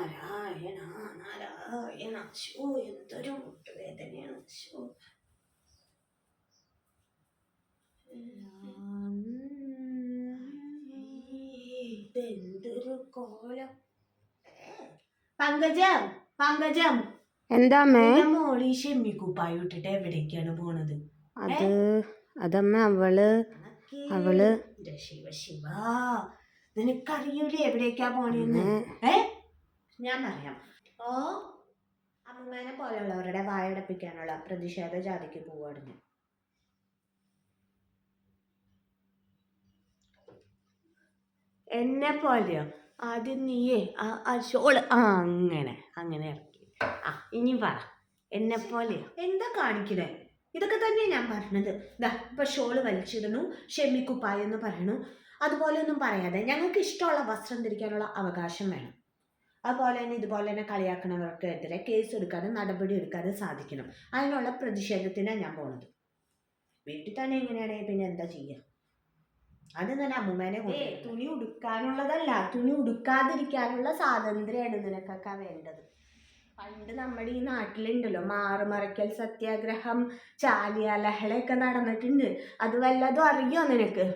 നാരായണ നാരായണ ശോ എന്തൊരു മുട്ടുവേദനയാണ് ശോ ഇതെന്തൊരു കോലം? പങ്കജം പങ്കജം. എന്താ മോളി ഷെമ്മിക്കുപ്പായി ഇട്ടിട്ട് എവിടേക്കാണ് പോണത്? അത് അതമ്മ അവൾ അവൾ ശിവ ശിവ. നിനക്കറിയൂലേ എവിടേക്കാ പോണേന്ന്? അമ്മേ, ഏ? ഞാൻ പറയാം. ഓ അമ്മൂമ്മേനെ പോലെയുള്ളവരുടെ വായടപ്പിക്കാനുള്ള പ്രതിഷേധ ജാതിക്ക് പോവാണ് എന്നെ പോലെയോ? ആദ്യം നീയേ ആ ഷോൾ ആ അങ്ങനെ അങ്ങനെ ഇറക്കി. ആ ഇനി പറ എന്നെ പോലെയോ? എന്താ കാണിക്കണേ? ഇതൊക്കെ തന്നെ ഞാൻ പറഞ്ഞത്. ദാ ഇപ്പൊ ഷോൾ വലിച്ചിടണു ഷെമിക്കുപ്പായെന്ന് പറയണു അതുപോലെ ഒന്നും പറയാതെ ഞങ്ങൾക്ക് ഇഷ്ടമുള്ള വസ്ത്രം ധരിക്കാനുള്ള അവകാശം വേണം. അതുപോലെ തന്നെ ഇതുപോലെ തന്നെ കളിയാക്കണവർക്കെതിരെ കേസ് എടുക്കാതെ നടപടി എടുക്കാതെ സാധിക്കണം. അതിനുള്ള പ്രതിഷേധത്തിനാണ് ഞാൻ പോണത്. വീട്ടിൽ തന്നെ എങ്ങനെയാണെങ്കിൽ പിന്നെ എന്താ ചെയ്യുക അത് തന്നെ അമ്മൂമ്മേനെ തുണി ഉടുക്കാനുള്ളതല്ല. തുണി ഉടുക്കാതിരിക്കാനുള്ള സ്വാതന്ത്ര്യമാണ് നിനക്കൊക്കെ വേണ്ടത്. പണ്ട് നമ്മുടെ ഈ നാട്ടിലുണ്ടല്ലോ മാറുമറയ്ക്കൽ സത്യാഗ്രഹം ചാലിയ ലഹളയൊക്കെ നടന്നിട്ടുണ്ട്. അത് വല്ലതും അറിയോ നിനക്ക്?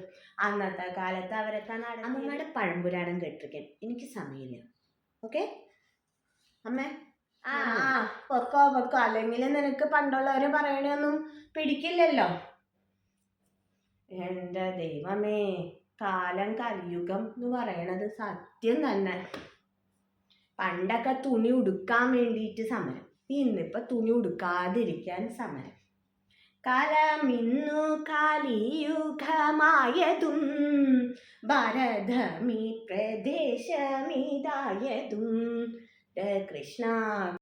അന്നത്തെ കാലത്ത് അവരൊക്കെ നട അമ്മയുടെ പഴംപുരാണം കേട്ടിരിക്കാൻ എനിക്ക് സമയമില്ല. ഓക്കെ? അമ്മേ. ആ ആ. പൊക്കോ പൊക്കോ അല്ലെങ്കിൽ നിനക്ക് പണ്ടുള്ളവര് പറയണൊന്നും പിടിക്കില്ലല്ലോ. എന്റെ ദൈവമേ കാലം കലിയുഗം എന്ന് പറയണത് സത്യം തന്നെ. പണ്ടൊക്കെ തുണി ഉടുക്കാൻ വേണ്ടിയിട്ട് സമരം. ഇന്നിപ്പോ തുണി ഉടുക്കാതിരിക്കാൻ സമരം. കാലമിന്നു കാലിയുഗമായതും ഭാരതമീ പ്രദേശമിതായതും. കൃഷ്ണ